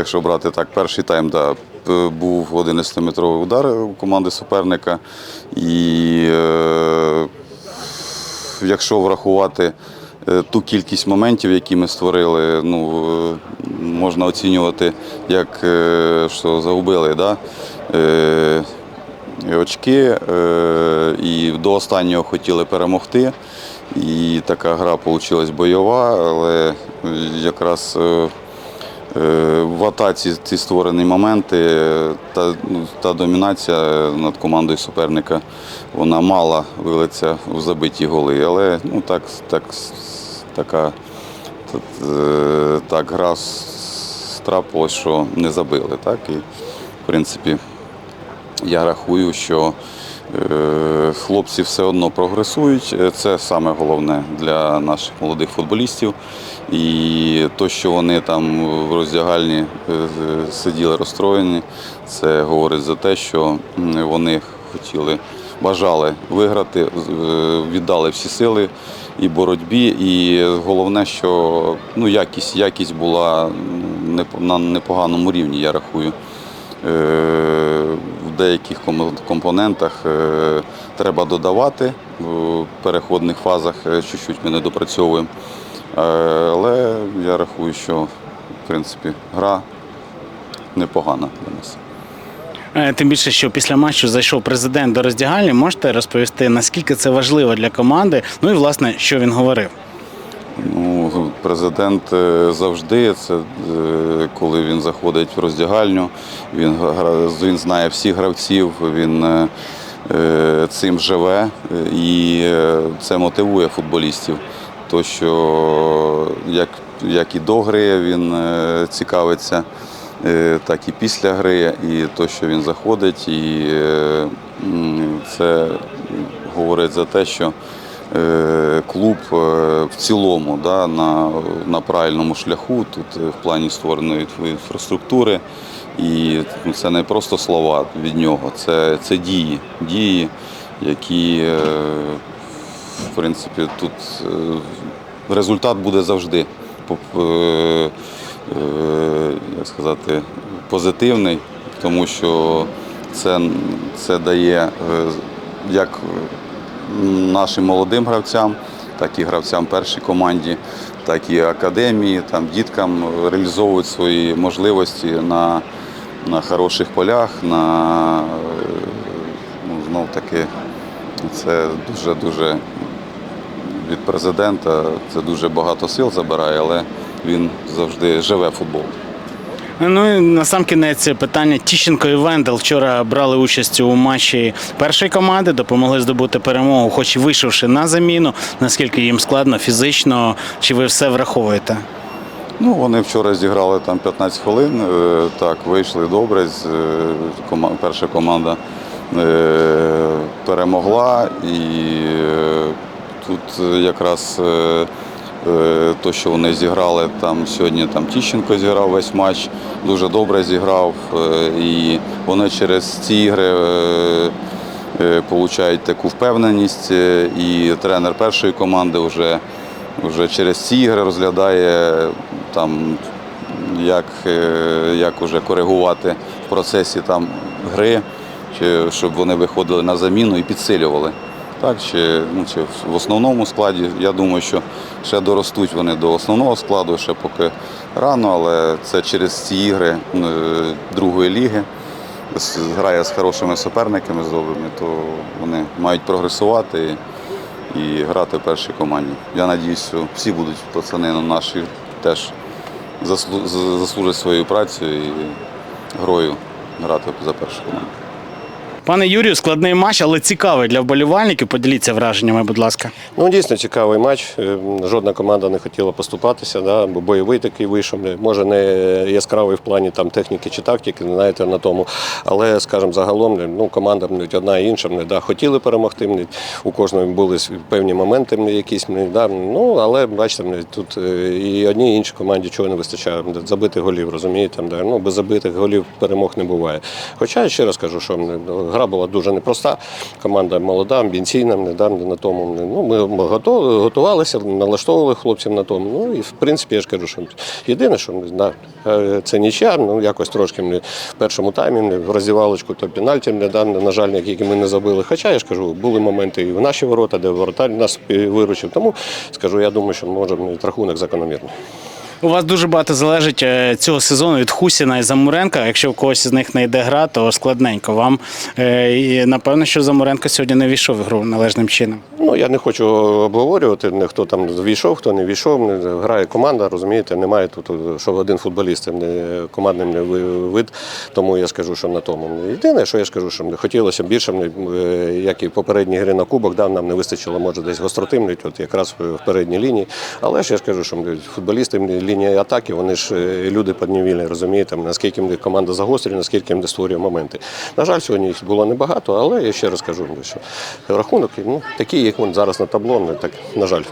якщо брати так, перший тайм, да, був 11-метровий удар у команди суперника. І е, якщо врахувати е, ту кількість моментів, які ми створили, ну, е, можна оцінювати, як е, що загубили. Да? Е, очки, і до останнього хотіли перемогти. І така гра вийшла бойова, але якраз в атаці ці створені моменти, е, та, ну, та домінація над командою суперника, вона мала вилиться в забиті голи. Але ну, так, так, така е, так, гра с- трапилась, що не забили. Так? І, в принципі, я рахую, що е, хлопці все одно прогресують. Е, Це саме головне для наших молодих футболістів. І те, що вони там в роздягальні е, е, сиділи розстроєні, це говорить за те, що вони хотіли, бажали виграти, е, віддали всі сили і боротьбі. І головне, що ну, якість, якість була на непоганому рівні, я рахую. Е, В деяких компонентах е, треба додавати в переходних фазах, е, чуть-чуть ми не допрацьовуємо. Але я рахую, що в принципі гра непогана для нас. Тим більше, що після матчу зайшов президент до роздягальні. Можете розповісти, наскільки це важливо для команди? Ну і власне, що він говорив? Президент е, завжди, це е, коли він заходить в роздягальню, він, він знає всіх гравців, він е, цим живе і це мотивує футболістів. То, що як, як і до гри він цікавиться, так і після гри, і то, що він заходить, і це говорить за те, що клуб е, в цілому да, на, на правильному шляху, тут е, в плані створеної інфраструктури. І ну, це не просто слова від нього, це, це дії, дії, які е, в принципі тут е, результат буде завжди е, е, як сказати, позитивний, тому що це, це дає е, як нашим молодим гравцям, так і гравцям першій команді, так і академії, там діткам реалізовують свої можливості на, на хороших полях, на ну, знов таки це дуже дуже від президента. Це дуже багато сил забирає, але він завжди живе футбол. Ну і на сам кінець питання Тіщенко і Вендел вчора брали участь у матчі першої команди, допомогли здобути перемогу, хоч і вийшовши на заміну. Наскільки їм складно фізично, чи ви все враховуєте? Ну, вони вчора зіграли там 15 хвилин. е, Так, вийшли добре. е, Перша команда е, перемогла. І тут якраз то, що вони зіграли там сьогодні, там Тіщенко зіграв весь матч, дуже добре зіграв. е, І вони через ці ігри. е, е, Получають таку впевненість, е, і тренер першої команди вже вже через ці ігри розглядає там, як, е, як уже коригувати в процесі там, гри, щоб вони виходили на заміну і підсилювали. Так, чи, ну, чи в основному складі. Я думаю, що ще доростуть вони до основного складу, ще поки рано, але це через ці ігри е, другої ліги. Грає з хорошими суперниками з добрими, то вони мають прогресувати і грати в першій команді. Я сподіваюся, всі будуть пацани наші теж заслужать свою працю і грою грати за першу команду. Пане Юрію, складний матч, але цікавий для вболівальників. Поділіться враженнями, будь ласка. Ну, дійсно цікавий матч. Е, Жодна команда не хотіла поступатися, да? бо бойовий такий вийшов. Може, не яскравий в плані там, техніки чи тактики, знаєте, на тому. Але, скажімо, загалом ну, команда одна і інша не, да, хотіли перемогти. У кожної були певні моменти якісь. Да? Ну, але бачите, тут е, і одній і іншій команді чого не вистачає. Забитих голів, розумієте? Да? Ну, без забитих голів перемог не буває. Хоча ще раз кажу, що ну, гра була дуже непроста. Команда молода, амбіційна, не да, на тому. Ну, ми готувалися, налаштовували хлопців на тому. Ну і в принципі я ж кажу, що єдине, що да, е, це нічия, ну якось трошки ми в першому таймі в роздівалочку, то пенальті, не да, на жаль, які ми не забили. Хоча я ж кажу, були моменти і в наші ворота, де воротар нас виручив. Тому скажу, я думаю, що може рахунок закономірний. У вас дуже багато залежить е, цього сезону від Хусіна і Замуренка. Якщо в когось із них не йде гра, то складненько вам. Е, І напевно, що Замуренко сьогодні не війшов в гру належним чином. Ну я не хочу обговорювати, не хто там війшов, хто не війшов. Грає команда, розумієте, немає тут, що один футболіст не командним не вид. Тому я скажу, що на тому. Єдине, що я скажу, що хотілося б більше, е, як і в попередній грі на кубок, да, нам не вистачило, може, десь гостротимлять, от якраз в передній лінії. Але ж я скажу, що футболісти лінії атаки, вони ж е, люди поднівільні, розумієте, наскільки команда загострює, наскільки їм створює моменти. На жаль, сьогодні їх було небагато, але я ще раз кажу, що рахунок ну, такий, як він зараз на табло, не так, на жаль.